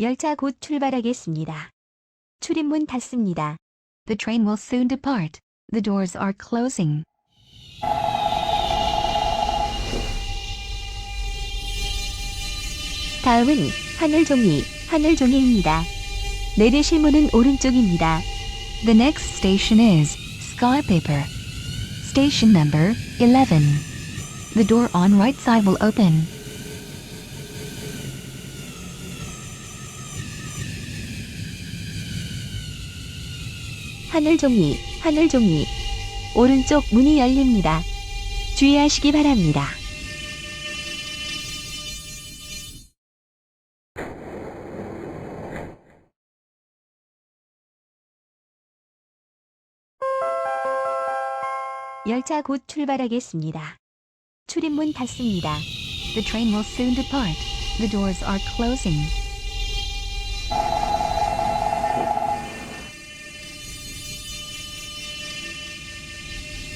열차 곧 출발하겠습니다. 출입문 닫습니다. The train will soon depart. The doors are closing. 다음은 하늘종이, 하늘종이입니다. 내리실 문은 오른쪽입니다. The next station is Sky Paper. Station number 11. The door on right side will open. 하늘종이, 하늘종이. 오른쪽 문이 열립니다. 주의하시기 바랍니다. 열차 곧 출발하겠습니다. 출입문 닫습니다. The train will soon depart. The doors are closing.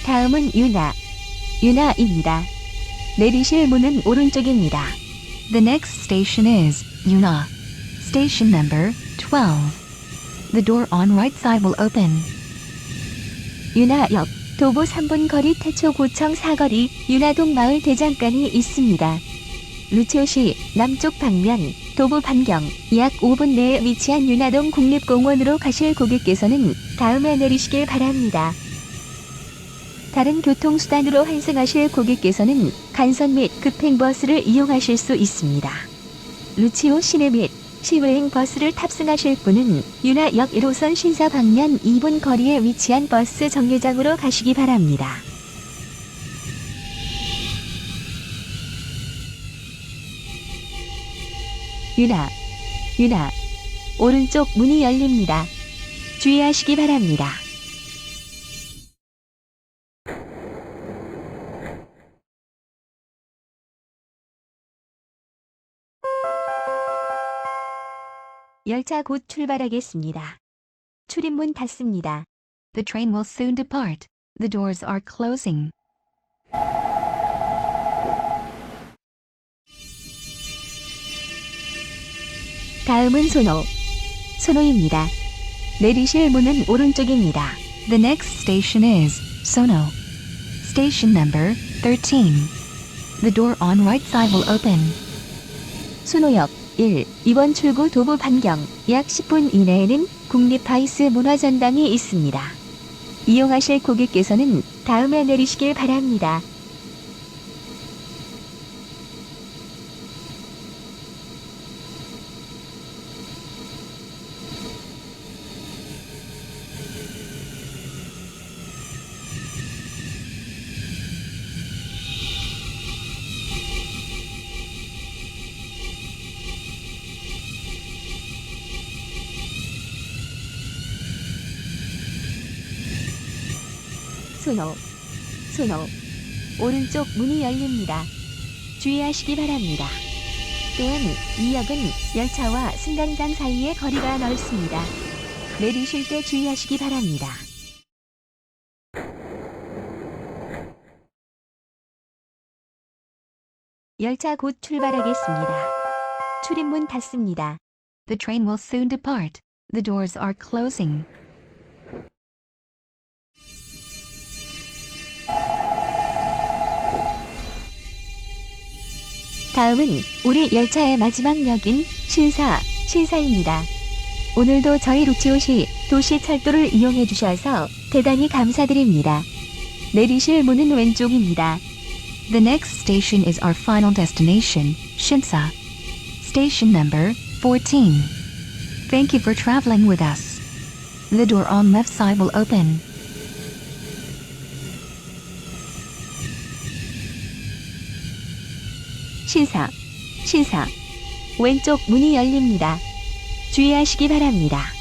다음은 유나, 유나입니다. 내리실 문은 오른쪽입니다. The next station is Yuna. Station number 12. The door on right side will open. 유나역 도보 3분 거리 태초구청 사거리 유나동 마을 대장간이 있습니다. 루치오시 남쪽 방면 도보 반경 약 5분 내에 위치한 유나동 국립공원으로 가실 고객께서는 다음에 내리시길 바랍니다. 다른 교통수단으로 환승하실 고객께서는 간선 및 급행버스를 이용하실 수 있습니다. 루치오 시내 및 시외행 버스를 탑승하실 분은 유나역 1호선 신사 방면 2분 거리에 위치한 버스 정류장으로 가시기 바랍니다. 유나, 유나, 오른쪽 문이 열립니다. 주의하시기 바랍니다. 열차 곧 출발하겠습니다. 출입문 닫습니다. The train will soon depart. The doors are closing. 다음은 소노, 소노입니다. 내리실 문은 오른쪽입니다. The next station is Sono. Station number 13. The door on right side will open. 수노역 1. 이번 출구 도보 반경 약 10분 이내에는 국립하이스 문화전당이 있습니다. 이용하실 고객께서는 다음에 내리시길 바랍니다. 수노, 수노. 오른쪽 문이 열립니다. 주의하시기 바랍니다. 또한 이 역은 열차와 승강장 사이의 거리가 넓습니다. 내리실 때 주의하시기 바랍니다. 열차 곧 출발하겠습니다. 출입문 닫습니다. The train will soon depart. The doors are closing. 다음은 우리 열차의 마지막 역인 신사, 신사입니다. 오늘도 저희 루치오시 도시철도를 이용해 주셔서 대단히 감사드립니다. 내리실 문은 왼쪽입니다. The next station is our final destination, Shinsa. Station number 14. Thank you for traveling with us. The door on left side will open. 신사, 신사. 왼쪽 문이 열립니다. 주의하시기 바랍니다.